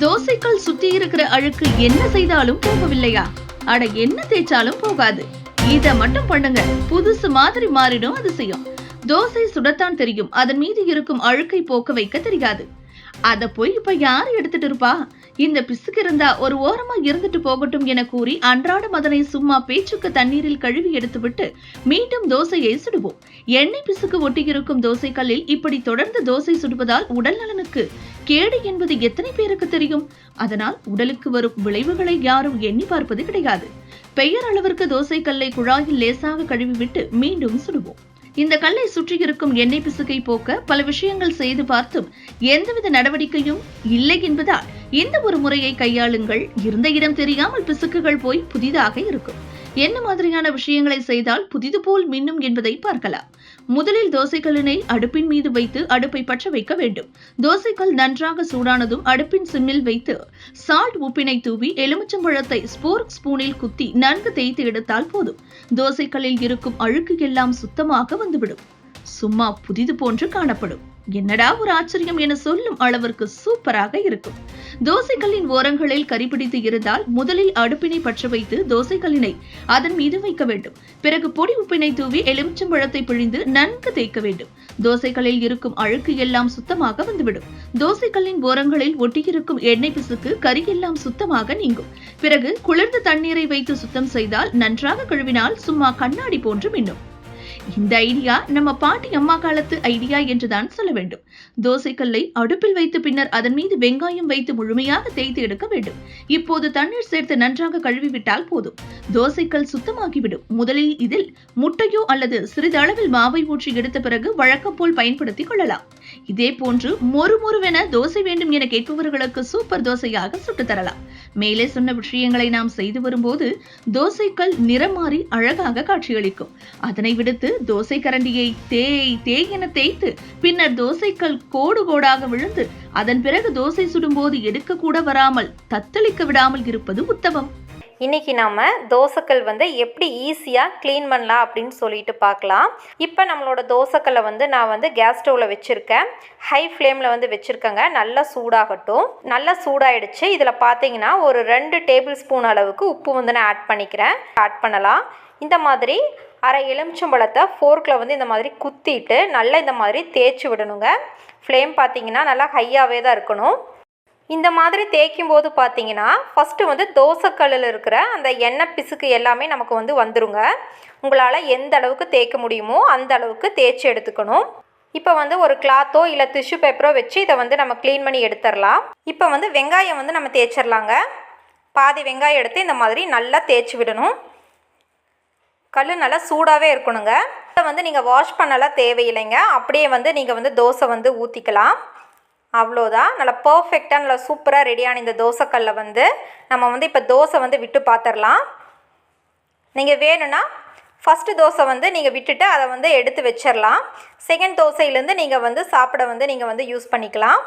தோசைக்கல் சுத்தி இருக்கிற அழுக்கு என்ன செய்தாலும் போகவில்லையா? அட என்ன தேய்ச்சாலும் போகாது. இத மட்டும் பண்ணுங்க. புதுசு மாதிரி மாறிடும் அது செய்யும் தோசை சுடத்தான் தெரியும். அதன் மீது இருக்கும் அழுக்கை போக்க வைக்க தெரியாது. அத போய் இப்ப யாரு எடுத்துட்டு இருப்பா? இந்த பிசுக்கு இருந்தா ஒரு ஓரமா இருந்துட்டு போகட்டும் என கூறி அன்றாடம் அதனை சும்மா பேச்சுக்கு தண்ணீரில் கழுவி எடுத்துவிட்டு மீண்டும் தோசையை சுடுவோம். எண்ணெய் பிசுக்கு ஒட்டியிருக்கும் தோசைக்கல்லில் இப்படி தொடர்ந்து தோசை சுடுவதால் உடல் நலனுக்கு கேடு என்பது எத்தனை பேருக்கு தெரியும்? அதனால் உடலுக்கு வரும் விளைவுகளை யாரும் எண்ணி பார்ப்பது கிடையாது. பெயர் அளவிற்கு தோசைக்கல்லை குழாயில் லேசாக கழுவிவிட்டு மீண்டும் சுடுவோம். இந்த கல்லை சுற்றியிருக்கும் எண்ணெய் பிசுக்கை போக்க பல விஷயங்கள் செய்து பார்த்தும் எந்தவித நடவடிக்கையும் இல்லை என்பதால் இந்த ஒரு முறையை கையாளுங்கள். இருந்த இடம் தெரியாமல் பிசுக்குகள் போய் புதிதாக இருக்கும். என்ன மாதிரியான விஷயங்களை செய்தால் புதிது போல் மின்னும் என்பதை பார்க்கலாம். முதலில் தோசைக்கல்லினை அடுப்பின் மீது வைத்து அடுப்பை பற்ற வைக்க வேண்டும். தோசைக்கல் நன்றாக சூடானதும் அடுப்பின் சிம்மில் வைத்து சால்ட் உப்பினை தூவி எலுமிச்சம்பழத்தை ஸ்போர்க் ஸ்பூனில் குத்தி நன்கு தேய்த்து எடுத்தால் போதும். தோசைக்கல்லில் இருக்கும் அழுக்கு எல்லாம் சுத்தமாக வந்துவிடும். சும்மா புதிது போன்று காணப்படும். என்னடா ஒரு ஆச்சரியம் என சொல்லும் அளவிற்கு சூப்பராக இருக்கும். தோசைக்கல்லின் ஓரங்களில் கரிபிடித்து இருந்தால் முதலில் அடுப்பினை பற்ற வைத்து தோசைக்கல்லினை அதன் மீது வைக்க வேண்டும். பிறகு பொடி உப்பினை தூவி எலுமிச்சம்பழத்தை பிழிந்து நன்கு தேய்க்க வேண்டும். தோசைக்கல்லில் இருக்கும் அழுக்கு எல்லாம் சுத்தமாக வந்துவிடும். தோசைக்கல்லின் ஓரங்களில் ஒட்டியிருக்கும் எண்ணெய் பிசுக்கு கறி எல்லாம் சுத்தமாக நீங்கும். பிறகு குளிர்ந்த தண்ணீரை வைத்து சுத்தம் செய்தால் நன்றாக கழுவினால் சும்மா கண்ணாடி போன்று மின்னும். இந்த ஐடியா நம்ம பாட்டி அம்மா காலத்து ஐடியா என்றுதான் சொல்ல வேண்டும். தோசைக்கல்லை அடுப்பில் வைத்து பின்னர் அதன் மீது வெங்காயம் வைத்து முழுமையாக தேய்த்து எடுக்க வேண்டும். இப்போது தண்ணீர் சேர்த்து நன்றாக கழுவிவிட்டால் போதும். தோசைக்கல் சுத்தமாகிவிடும். முதலில் இதில் முட்டையோ அல்லது சிறிதளவில் மாவை ஊற்றி எடுத்த பிறகு வழக்கம் போல் பயன்படுத்திக் கொள்ளலாம். இதே போன்று மொறு மொறுவென தோசை வேண்டும் என கேட்பவர்களுக்கு சூப்பர் தோசையாக சுட்டு தரலாம். மேலே சொன்ன விஷயங்களை நாம் செய்து வரும்போது தோசைக்கல் நிறம் மாறி அழகாக காட்சியளிக்கும். அதனை விடுத்து தோசை கரண்டியை தேய் தேய் என தேய்த்து பின்னர் தோசைக்கல் கோடு கோடாக விழுந்து அதன் பிறகு தோசை சுடும்போது எடுக்க கூட வராமல் தத்தளிக்க விடாமல் இருப்பது உத்தமம். இன்றைக்கி நம்ம தோசைக்கல் வந்து எப்படி ஈஸியாக க்ளீன் பண்ணலாம் அப்படின்னு சொல்லிட்டு பார்க்கலாம். இப்போ நம்மளோட தோசைக்கல்லை வந்து நான் வந்து கேஸ் ஸ்டவ்வில் வச்சுருக்கேன். ஹை ஃப்ளேமில் வந்து வச்சுருக்கேங்க. நல்லா சூடாகட்டும். நல்லா சூடாயிடுச்சு. இதில் பார்த்தீங்கன்னா ஒரு ரெண்டு டேபிள் ஸ்பூன் அளவுக்கு உப்பு வந்து நான் ஆட் பண்ணிக்கிறேன். ஆட் பண்ணலாம். இந்த மாதிரி அரை எலுமிச்சம்பழத்தை ஃபோர்க்கில் வந்து இந்த மாதிரி குத்திட்டு நல்லா இந்த மாதிரி தேய்ச்சி விடணுங்க. ஃப்ளேம் பார்த்தீங்கன்னா நல்லா ஹையாகவே தான் இருக்கணும். இந்த மாதிரி தேய்க்கும் போது பார்த்தீங்கன்னா ஃபஸ்ட்டு வந்து தோசைக்கல்லில் இருக்கிற அந்த எண்ணெய் பிசுக்கு எல்லாமே நமக்கு வந்து வந்துருங்க. உங்களால் எந்த அளவுக்கு தேய்க்க முடியுமோ அந்த அளவுக்கு தேய்ச்சி எடுத்துக்கணும். இப்போ வந்து ஒரு கிளாத்தோ இல்லை டிஷ்யூ பேப்பரோ வச்சு இதை வந்து நம்ம க்ளீன் பண்ணி எடுத்துடலாம். இப்போ வந்து வெங்காயம் வந்து நம்ம தேய்ச்சிடலாங்க. பாதி வெங்காயம் எடுத்து இந்த மாதிரி நல்லா தேய்ச்சி விடணும். கல் நல்லா சூடாகவே இருக்கணுங்க. இதை வந்து நீங்கள் வாஷ் பண்ணலாம் தேவையில்லைங்க. அப்படியே வந்து நீங்கள் வந்து தோசை வந்து ஊற்றிக்கலாம் அவ்வளோதான் நல்லா பர்ஃபெக்டாக நல்லா சூப்பராக ரெடியான இந்த தோசைக்கல்லை வந்து நம்ம வந்து இப்போ தோசை வந்து விட்டு பார்த்துடலாம் நீங்கள் வேணும்னா ஃபஸ்ட்டு தோசை வந்து நீங்கள் விட்டுட்டு அதை வந்து எடுத்து வச்சிடலாம் செகண்ட் தோசையிலேருந்து நீங்கள் வந்து சாப்பிட வந்து நீங்கள் வந்து யூஸ் பண்ணிக்கலாம்.